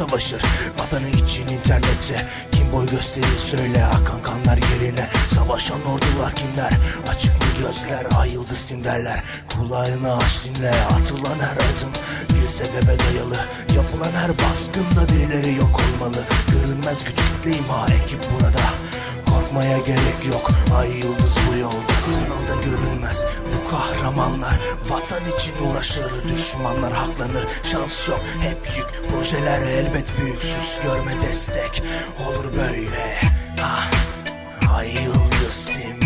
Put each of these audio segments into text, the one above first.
Vatanı için internette. Kim boy gösterir söyle Akan kanlar yerine. Savaşan ordular kimler? Açık mı gözler Ay yıldız tim derler Kulağını aç dinle Atılan her adım Bir sebebe dayalı. Yapılan her baskında birileri yok olmalı. Görünmez güç kitle ekip burada. Korkmaya gerek yok Ay yıldız bu yolda kahramanlar Vatan için uğraşır Düşmanlar haklanır. Şans yok hep yük. Projeler elbet büyük. Sus görme destek. Olur böyle. Ah. Ay yıldız tim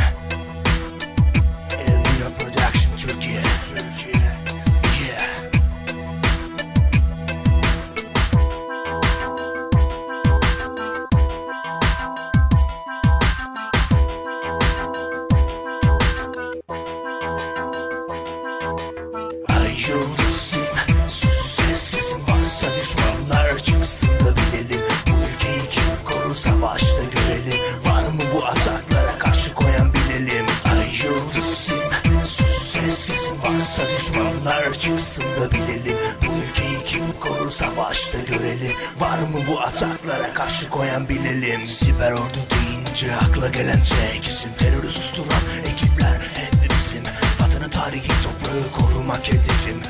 görelim Var mı bu ataklara karşı koyan bilelim? Ay yıldızım Sus ses kesin. Varsa düşmanlar çıksın da bilelim. Bu ülkeyi kim korur savaşta görelim. Var mı bu ataklara karşı koyan bilelim? Siber ordu deyince akla gelen tek isim Terörü susturan ekipler hep bizim. Vatanı tarihi toprağı korumak hedefim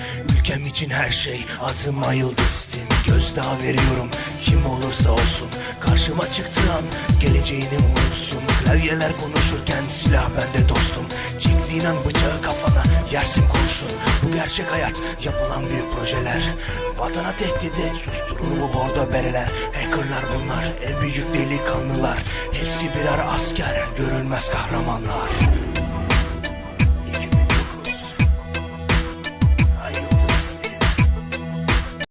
Ülkem için her şey adıma yıldız tim Gözdağı veriyorum kim olursa olsun. Karşıma çıktığı an geleceğini unutsun. Klavyeler konuşurken silah bende dostum. Çektiğin an bıçağı kafana yersin kurşun. Bu gerçek hayat yapılan büyük projeler. Vatana tehdidi susturur bu bordo bereler. Hackerlar bunlar en büyük delikanlılar. Hepsi birer asker görünmez kahramanlar